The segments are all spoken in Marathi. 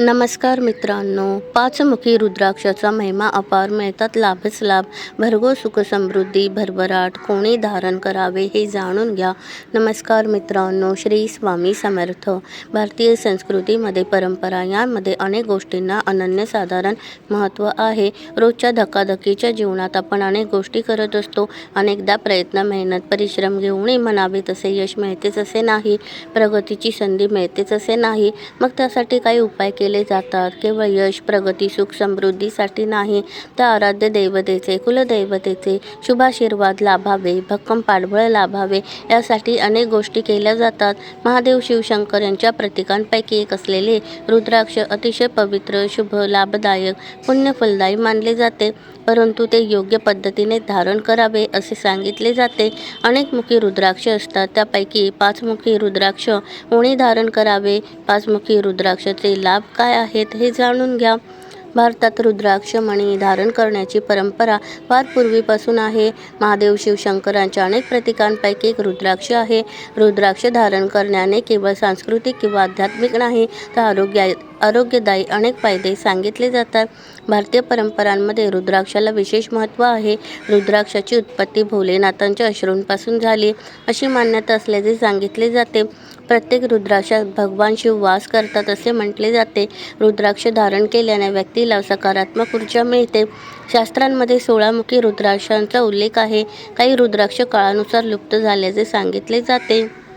नमस्कार मित्रांनो पाचमुखी रुद्राक्षाचा महिमा अपार मिळतात. लाभच लाभ. भरगो सुख समृद्धी भरभराट कोणी धारण करावे हे जाणून घ्या. नमस्कार मित्रांनो श्री स्वामी समर्थ. भारतीय संस्कृतीमध्ये परंपरा यामध्ये अनेक गोष्टींना अनन्यसाधारण महत्त्व आहे. रोजच्या धकाधकीच्या जीवनात आपण अनेक गोष्टी करत असतो. अनेकदा प्रयत्न मेहनत परिश्रम घेऊनही म्हणावे तसे यश मिळतेच असे नाही. प्रगतीची संधी मिळतेच असे नाही. मग त्यासाठी काही उपाय केले जातात. केवळ यश प्रगती सुख समृद्धीसाठी नाही तर आराध्य दैवतेचे कुलदैवतेचे शुभाशीर्वाद लाभावे भक्कम पाठबळ लाभावे यासाठी अनेक गोष्टी केल्या जातात. महादेव शिवशंकर यांच्या प्रतीकांपैकी एक असलेले रुद्राक्ष अतिशय पवित्र शुभ लाभदायक पुण्यफलदायी मानले जाते. परंतु ते योग्य पद्धतीने धारण करावे असे सांगितले जाते. अनेकमुखी रुद्राक्ष असतात. त्यापैकी पाचमुखी रुद्राक्ष उणी धारण करावे. पाचमुखी रुद्राक्षाचे लाभ काय आहेत हे जाणून घ्या. भारतात रुद्राक्ष मणी धारण करण्याची परंपरा फार पूर्वीपासून आहे. महादेव शिवशंकरांच्या अनेक प्रतीकांपैकी एक रुद्राक्ष आहे. रुद्राक्ष धारण करण्याने केवळ सांस्कृतिक किंवा आध्यात्मिक नाही तर आरोग्या आरोग्यदायी अनेक फायदे सांगितले जातात. भारतीय परंपरांमध्ये रुद्राक्षाला विशेष महत्त्व आहे. रुद्राक्षाची उत्पत्ती भोलेनाथांच्या अश्रूंपासून झाली अशी मान्यता असल्याचे सांगितले जाते. प्रत्येक रुद्राक्षात भगवान शिव वास करतात असे म्हटले जाते. रुद्राक्ष धारण केल्याने व्यक्तीला सकारात्मक ऊर्जा मिळते. शास्त्रांमध्ये सोळामुखी रुद्राक्षांचा उल्लेख आहे. काही रुद्राक्ष काळानुसार लुप्त झाल्याचे सांगितले जाते.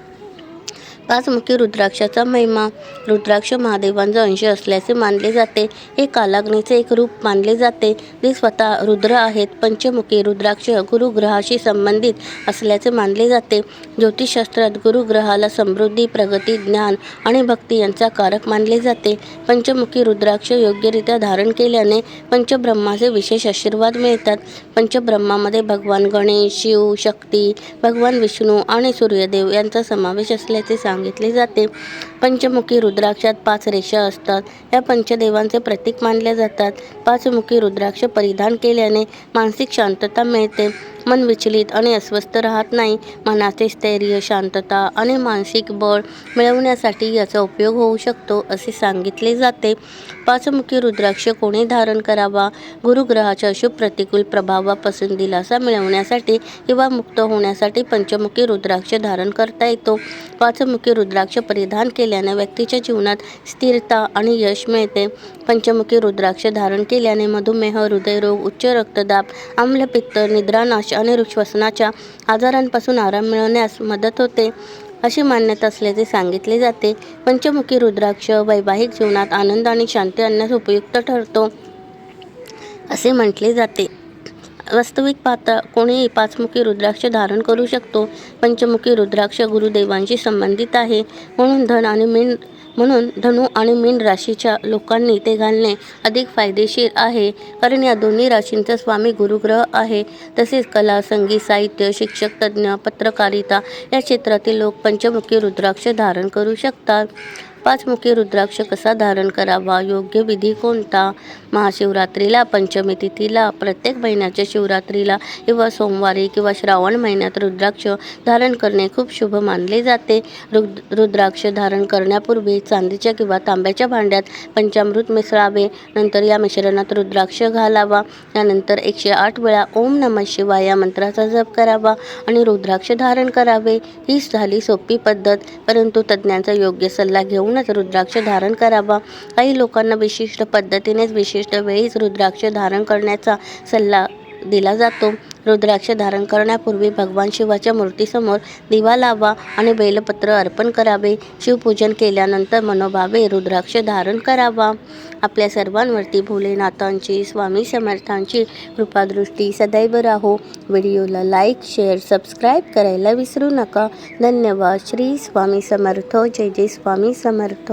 पाचमुखी रुद्राक्षाचा महिमा. रुद्राक्ष महादेवांचा अंश असल्याचे मानले जाते. हे कालाग्नीचे एक रूप मानले जाते. ते स्वतः रुद्र आहेत. पंचमुखी रुद्राक्ष गुरुग्रहाशी संबंधित असल्याचे मानले जाते. ज्योतिषशास्त्रात गुरुग्रहाला समृद्धी प्रगती ज्ञान आणि भक्ती यांचा कारक मानले जाते. पंचमुखी रुद्राक्ष योग्यरित्या धारण केल्याने पंचब्रह्माचे विशेष आशीर्वाद मिळतात. पंचब्रह्मामध्ये भगवान गणेश शिव शक्ती भगवान विष्णू आणि सूर्यदेव यांचा समावेश असल्याचे सांग सांगितले जाते. पंचमुखी रुद्राक्षात पाच रेषा असतात. या पंचदेवांचे प्रतीक मानले जातात. पाचमुखी रुद्राक्ष परिधान केल्याने मानसिक शांतता मिळते. मन विचलित आणि अस्वस्थ राहत नाही. मनाचे स्थैर्य शांतता आणि मानसिक बळ मिळवण्यासाठी याचा उपयोग होऊ शकतो असे सांगितले जाते. पाचमुखी रुद्राक्ष कोणी धारण करावा? गुरुग्रहाच्या अशुभ प्रतिकूल प्रभावापासून दिलासा मिळवण्यासाठी किंवा मुक्त होण्यासाठी पंचमुखी रुद्राक्ष धारण करता येतो. पाचमुखी रुद्राक्ष परिधान केल्याने व्यक्तीच्या जीवनात स्थिरता आणि यश मिळते. पंचमुखी रुद्राक्ष धारण केल्याने मधुमेह हृदयरोग उच्च रक्तदाब आम्लपित्त निद्रानाश आणि श्वसनाच्या आजारांपासून आराम मिळवण्यास मदत होते अशी मान्यता असल्याचे सांगितले जाते. पंचमुखी रुद्राक्ष वैवाहिक जीवनात आनंद आणि शांती आणण्यास उपयुक्त ठरतो असे म्हटले जाते. वास्तविक पाहता कोणीही पाचमुखी रुद्राक्ष धारण करू शकतो. पंचमुखी रुद्राक्ष गुरुदेवांशी संबंधित आहे म्हणून धन आणि मीन म्हणून धनु आणि मीन राशीच्या लोकांनी ते घालणे अधिक फायदेशीर आहे. कारण या दोन्ही राशींचा स्वामी गुरुग्रह आहे. तसेच कला संगीत साहित्य शिक्षक तज्ज्ञ पत्रकारिता या क्षेत्रातील लोक पंचमुखी रुद्राक्ष धारण करू शकतात. पाचमुखी रुद्राक्ष कसा धारण करावा? योग्य विधी कोणता? महाशिवरात्रीला पंचमी तिथीला प्रत्येक महिन्याच्या शिवरात्रीला किंवा सोमवारी किंवा श्रावण महिन्यात रुद्राक्ष धारण करणे खूप शुभ मानले जाते. रुद रुद्राक्ष धारण करण्यापूर्वी चांदीच्या किंवा तांब्याच्या भांड्यात पंचामृत मिसळावे. नंतर या मिश्रणात रुद्राक्ष घालावा. त्यानंतर एकशे आठ वेळा ओम नमः शिवाय या मंत्राचा जप करावा आणि रुद्राक्ष धारण करावे. हीच झाली सोपी पद्धत. परंतु तज्ज्ञांचा योग्य सल्ला घेऊन घेऊनच रुद्राक्ष धारण करावा. काही लोकांना विशिष्ट पद्धतीनेच विशिष्ट वेळीच रुद्राक्ष धारण करण्याचा सल्ला दिला जातो. रुद्राक्ष धारण करण्यापूर्वी भगवान शिवाच्या मूर्तीसमोर दिवा लावा आणि बेलपत्र अर्पण करावे. शिवपूजन केल्यानंतर मनोभावे रुद्राक्ष धारण करावा. आपल्या सर्वांवरती भोलेनाथांची स्वामी समर्थांची कृपादृष्टी सदैव राहो. व्हिडिओला लाईक शेअर सबस्क्राईब करायला विसरू नका. धन्यवाद. श्री स्वामी समर्थ. जय जय स्वामी समर्थ.